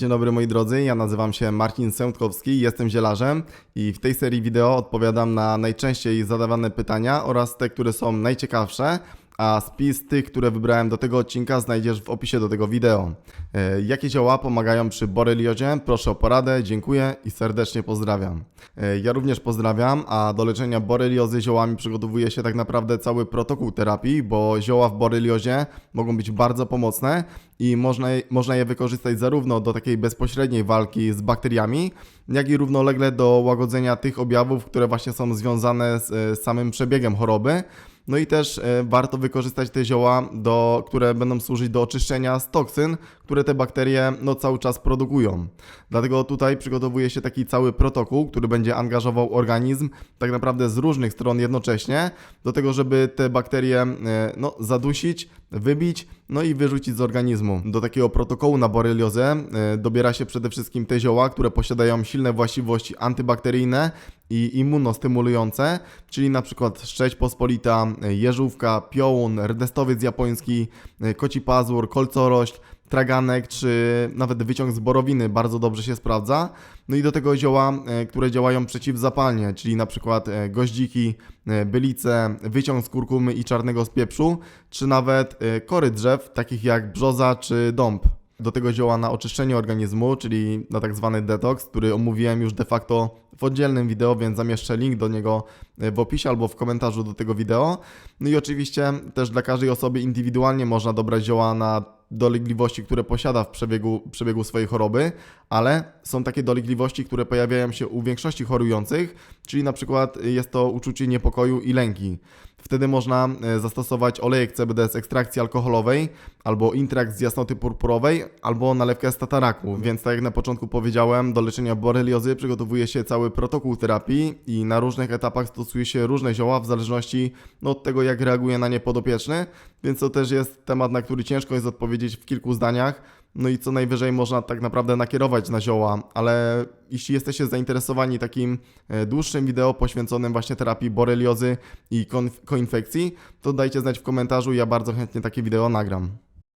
Dzień dobry moi drodzy, ja nazywam się Marcin Sętkowski, jestem zielarzem i w tej serii wideo odpowiadam na najczęściej zadawane pytania oraz te, które są najciekawsze, a spis tych, które wybrałem do tego odcinka znajdziesz w opisie do tego wideo. E, Jakie zioła pomagają przy boreliozie? Proszę o poradę, dziękuję i serdecznie pozdrawiam. E, Ja również pozdrawiam, a do leczenia boreliozy ziołami przygotowuje się tak naprawdę cały protokół terapii, bo zioła w boreliozie mogą być bardzo pomocne i można, je- można je wykorzystać zarówno do takiej bezpośredniej walki z bakteriami, jak i równolegle do łagodzenia tych objawów, które właśnie są związane z e, samym przebiegiem choroby. No i też e, warto wykorzystać te zioła, do, które będą służyć do oczyszczenia z toksyn, które te bakterie no, cały czas produkują. Dlatego tutaj przygotowuje się taki cały protokół, który będzie angażował organizm tak naprawdę z różnych stron jednocześnie, do tego, żeby te bakterie e, no, zadusić, wybić, no i wyrzucić z organizmu. Do takiego protokołu na boreliozę e, dobiera się przede wszystkim te zioła, które posiadają silne właściwości antybakteryjne i immunostymulujące, czyli na przykład szczeć pospolita, e, jeżówka, piołun, rdestowiec japoński, e, koci pazur, kolcorośl, traganek czy nawet wyciąg z borowiny bardzo dobrze się sprawdza. No i do tego zioła, e, które działają przeciwzapalnie, czyli na przykład e, goździki, e, bylice, wyciąg z kurkumy i czarnego z pieprzu, czy nawet kory drzew, takich jak brzoza czy dąb. Do tego zioła na oczyszczenie organizmu, czyli na tak zwany detoks, który omówiłem już de facto w oddzielnym wideo, więc zamieszczę link do niego w opisie albo w komentarzu do tego wideo. No i oczywiście też dla każdej osoby indywidualnie można dobrać zioła na dolegliwości, które posiada w przebiegu, przebiegu swojej choroby, ale są takie dolegliwości, które pojawiają się u większości chorujących, czyli na przykład jest to uczucie niepokoju i lęki. Wtedy można e, zastosować olejek CBD z ekstrakcji alkoholowej, albo intrakt z jasnoty purpurowej, albo nalewkę z tataraku. Więc tak jak na początku powiedziałem, do leczenia boreliozy przygotowuje się cały protokół terapii i na różnych etapach stosuje się różne zioła w zależności no, od tego, jak reaguje na nie podopieczny, więc to też jest temat, na który ciężko jest odpowiedzieć w kilku zdaniach. No i co najwyżej można tak naprawdę nakierować na zioła, ale jeśli jesteście zainteresowani takim e, dłuższym wideo poświęconym właśnie terapii boreliozy i koinfekcji, to dajcie znać w komentarzu, ja bardzo chętnie takie wideo nagram.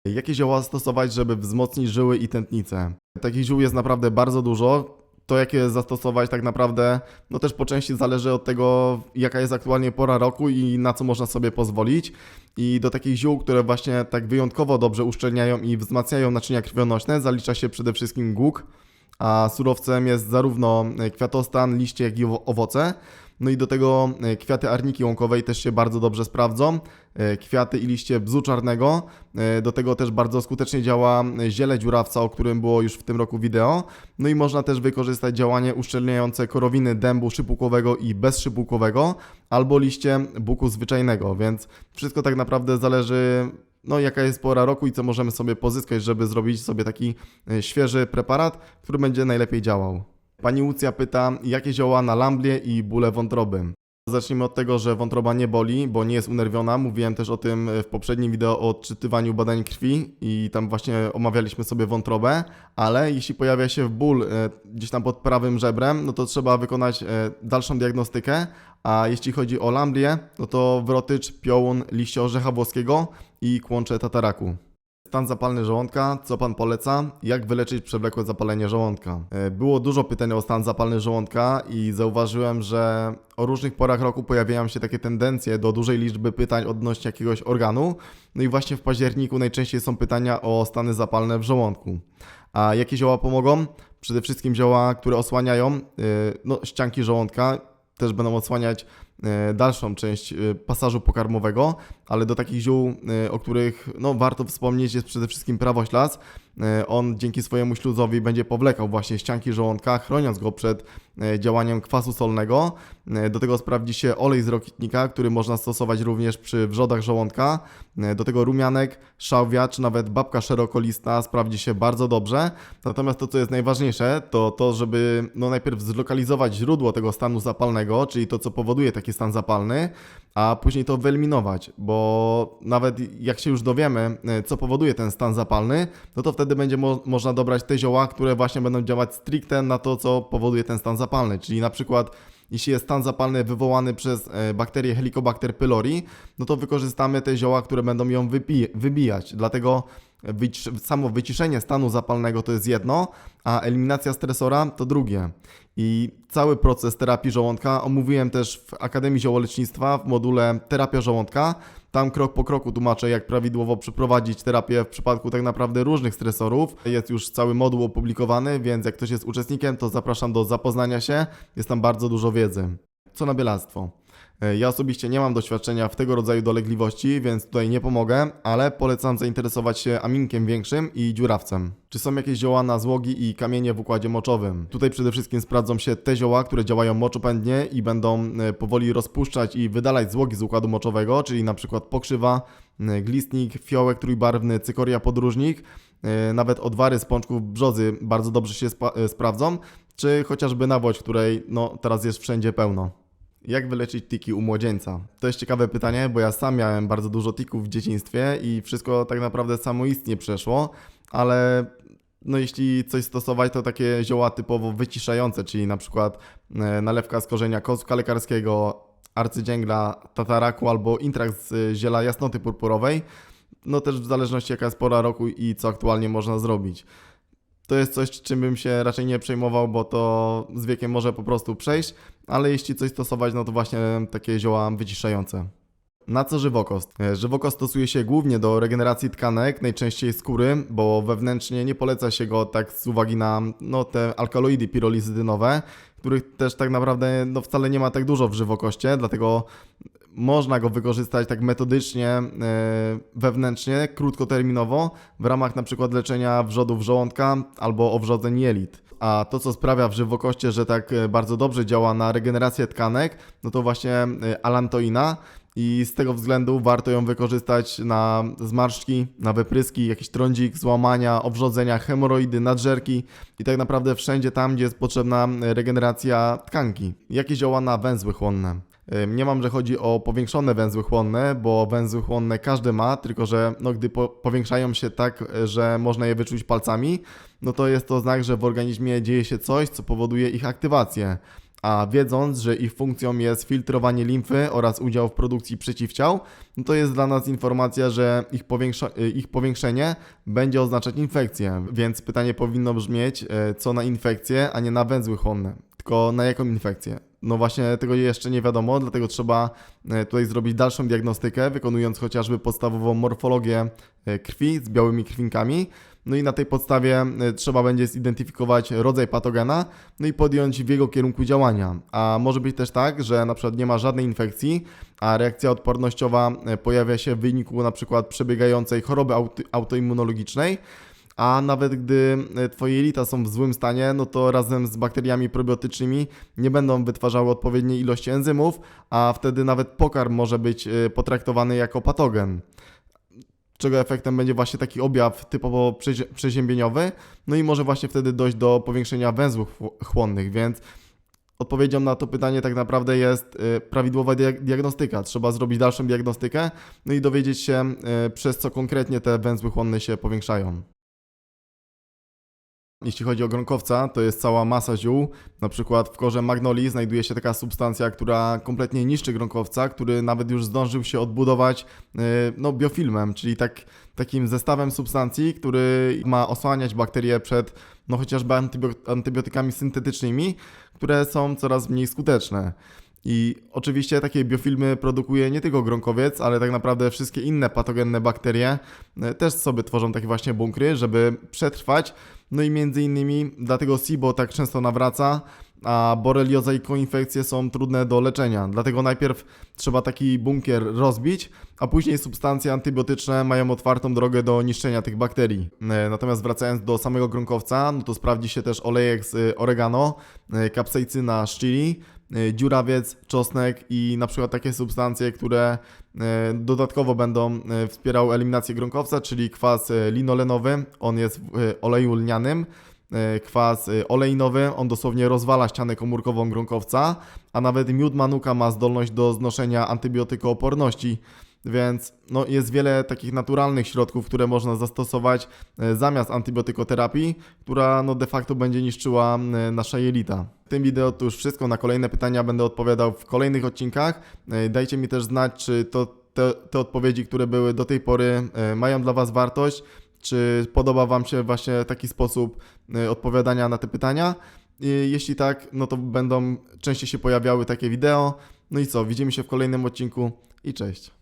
Jakie zioła stosować, żeby wzmocnić żyły i tętnice? Takich ziół jest naprawdę bardzo dużo. To, jakie zastosować, tak naprawdę, no też po części zależy od tego, jaka jest aktualnie pora roku i na co można sobie pozwolić. I do takich ziół, które właśnie tak wyjątkowo dobrze uszczelniają i wzmacniają naczynia krwionośne, zalicza się przede wszystkim głuk, a surowcem jest zarówno e, kwiatostan, liście, jak i owo- owoce. No i do tego e, kwiaty arniki łąkowej też się bardzo dobrze sprawdzą. E, Kwiaty i liście bzu czarnego. E, Do tego też bardzo skutecznie działa ziele dziurawca, o którym było już w tym roku wideo. No i można też wykorzystać działanie uszczelniające korowiny dębu szypułkowego i bezszypułkowego, albo liście buku zwyczajnego, więc wszystko tak naprawdę zależy no, jaka jest pora roku i co możemy sobie pozyskać, żeby zrobić sobie taki świeży preparat, który będzie najlepiej działał. Pani Łucja pyta, jakie zioła na lamblię i bóle wątroby? Zacznijmy od tego, że wątroba nie boli, bo nie jest unerwiona. Mówiłem też o tym w poprzednim wideo o odczytywaniu badań krwi i tam właśnie omawialiśmy sobie wątrobę, ale jeśli pojawia się ból e, gdzieś tam pod prawym żebrem, no to trzeba wykonać e, dalszą diagnostykę, a jeśli chodzi o lamblię, no to wrotycz, piołun, liście orzecha włoskiego i kłącze tataraku. Stan zapalny żołądka, co Pan poleca? Jak wyleczyć przewlekłe zapalenie żołądka? E, Było dużo pytań o stan zapalny żołądka i zauważyłem, że o różnych porach roku pojawiają się takie tendencje do dużej liczby pytań odnośnie jakiegoś organu. No i właśnie w październiku najczęściej są pytania o stany zapalne w żołądku. A jakie zioła pomogą? Przede wszystkim zioła, które osłaniają e, no, ścianki żołądka, też będą odsłaniać dalszą część e, pasażu pokarmowego, ale do takich ziół, e, o których no, warto wspomnieć, jest przede wszystkim prawoślas. E, On dzięki swojemu śluzowi będzie powlekał właśnie ścianki żołądka, chroniąc go przed e, działaniem kwasu solnego. E, Do tego sprawdzi się olej z rokitnika, który można stosować również przy wrzodach żołądka. Do tego rumianek, szałwia czy nawet babka szerokolista sprawdzi się bardzo dobrze. Natomiast to, co jest najważniejsze, to to, żeby no, najpierw zlokalizować źródło tego stanu zapalnego, czyli to, co powoduje taki stan zapalny, a później to wyeliminować, bo nawet jak się już dowiemy, co powoduje ten stan zapalny, no to wtedy będzie mo- można dobrać te zioła, które właśnie będą działać stricte na to, co powoduje ten stan zapalny, czyli na przykład jeśli jest stan zapalny wywołany przez e, bakterię Helicobacter pylori, no to wykorzystamy te zioła, które będą ją wybijać. Dlatego samo wyciszenie stanu zapalnego to jest jedno, a eliminacja stresora to drugie. I cały proces terapii żołądka omówiłem też w Akademii Ziołolecznictwa w module Terapia żołądka. Tam krok po kroku tłumaczę, jak prawidłowo przeprowadzić terapię w przypadku tak naprawdę różnych stresorów. Jest już cały moduł opublikowany, więc jak ktoś jest uczestnikiem, to zapraszam do zapoznania się. Jest tam bardzo dużo wiedzy. Co na bielactwo? E, Ja osobiście nie mam doświadczenia w tego rodzaju dolegliwości, więc tutaj nie pomogę, ale polecam zainteresować się aminkiem większym i dziurawcem. Czy są jakieś zioła na złogi i kamienie w układzie moczowym? Tutaj przede wszystkim sprawdzą się te zioła, które działają moczopędnie i będą e, powoli rozpuszczać i wydalać złogi z układu moczowego, czyli przykład pokrzywa, e, glistnik, fiołek trójbarwny, cykoria podróżnik, nawet odwary z pączków brzozy bardzo dobrze się sprawdzą, czy chociażby nawłoć, której no, teraz jest wszędzie pełno. Jak wyleczyć tiki u młodzieńca? To jest ciekawe pytanie, bo ja sam miałem bardzo dużo tików w dzieciństwie i wszystko tak naprawdę samoistnie przeszło, ale no jeśli coś stosować, to takie zioła typowo wyciszające, czyli na przykład e, nalewka z korzenia kostka lekarskiego, arcydzięgla, tataraku albo intrakt z ziela jasnoty purpurowej, no też w zależności jaka jest pora roku i co aktualnie można zrobić. To jest coś, czym bym się raczej nie przejmował, bo to z wiekiem może po prostu przejść, ale jeśli coś stosować, no to właśnie takie zioła wyciszające. Na co żywokost? E, Żywokost stosuje się głównie do regeneracji tkanek, najczęściej skóry, bo wewnętrznie nie poleca się go tak z uwagi na no, te alkaloidy pirolizydynowe, których też tak naprawdę no, wcale nie ma tak dużo w żywokoście, dlatego można go wykorzystać tak metodycznie, e, wewnętrznie, krótkoterminowo, w ramach na przykład leczenia wrzodów żołądka albo owrzodzeń jelit. A to, co sprawia w żywokoście, że tak e, bardzo dobrze działa na regenerację tkanek, no to właśnie e, alantoina. I z tego względu warto ją wykorzystać na zmarszczki, na wypryski, jakiś trądzik, złamania, owrzodzenia, hemoroidy, nadżerki i tak naprawdę wszędzie tam, gdzie jest potrzebna regeneracja tkanki. Jakie zioła na węzły chłonne? Nie mam, że chodzi o powiększone węzły chłonne, bo węzły chłonne każdy ma, tylko że no, gdy po, powiększają się tak, że można je wyczuć palcami, no to jest to znak, że w organizmie dzieje się coś, co powoduje ich aktywację. A wiedząc, że ich funkcją jest filtrowanie limfy oraz udział w produkcji przeciwciał, no to jest dla nas informacja, że ich, powiększa- y, ich powiększenie będzie oznaczać infekcję. Więc pytanie powinno brzmieć, e, co na infekcję, a nie na węzły chłonne. Tylko na jaką infekcję? No właśnie tego jeszcze nie wiadomo, dlatego trzeba e, tutaj zrobić dalszą diagnostykę, wykonując chociażby podstawową morfologię e, krwi z białymi krwinkami. No i na tej podstawie e, trzeba będzie zidentyfikować rodzaj patogena, no i podjąć w jego kierunku działania. A może być też tak, że na przykład nie ma żadnej infekcji, a reakcja odpornościowa e, pojawia się w wyniku na przykład przebiegającej choroby auty- autoimmunologicznej, a nawet gdy e, Twoje jelita są w złym stanie, no to razem z bakteriami probiotycznymi nie będą wytwarzały odpowiedniej ilości enzymów, a wtedy nawet pokarm może być potraktowany jako patogen. Czego efektem będzie właśnie taki objaw typowo przeziębieniowy, no i może właśnie wtedy dojść do powiększenia węzłów chł- chłonnych, więc odpowiedzią na to pytanie tak naprawdę jest e, prawidłowa dia- diagnostyka. Trzeba zrobić dalszą diagnostykę, no i dowiedzieć się, e, przez co konkretnie te węzły chłonne się powiększają. Jeśli chodzi o gronkowca, to jest cała masa ziół. Na przykład w korze magnolii znajduje się taka substancja, która kompletnie niszczy gronkowca, który nawet już zdążył się odbudować yy, no, biofilmem, czyli tak, takim zestawem substancji, który ma osłaniać bakterie przed no, chociażby antybio- antybiotykami syntetycznymi, które są coraz mniej skuteczne. I oczywiście takie biofilmy produkuje nie tylko gronkowiec, ale tak naprawdę wszystkie inne patogenne bakterie e, też sobie tworzą takie właśnie bunkry, żeby przetrwać. No i między innymi dlatego SIBO tak często nawraca, a borelioza i koinfekcje są trudne do leczenia. Dlatego najpierw trzeba taki bunkier rozbić, a później substancje antybiotyczne mają otwartą drogę do niszczenia tych bakterii. E, Natomiast wracając do samego gronkowca, no to sprawdzi się też olejek z y, oregano, kapsaicyna z chili, dziurawiec, czosnek i na przykład takie substancje, które y, dodatkowo będą y, wspierały eliminację gronkowca, czyli kwas linolenowy, on jest w oleju lnianym, kwas oleinowy, on dosłownie rozwala ścianę komórkową gronkowca, a nawet miód manuka ma zdolność do znoszenia antybiotykooporności. Więc no, jest wiele takich naturalnych środków, które można zastosować e, zamiast antybiotykoterapii, która no, de facto będzie niszczyła e, nasze jelita. W tym wideo to już wszystko. Na kolejne pytania będę odpowiadał w kolejnych odcinkach. E, Dajcie mi też znać, czy to te, te odpowiedzi, które były do tej pory, mają dla Was wartość, czy podoba Wam się właśnie taki sposób odpowiadania na te pytania. Jeśli tak, no to będą częściej się pojawiały takie wideo. No i co, widzimy się w kolejnym odcinku i cześć.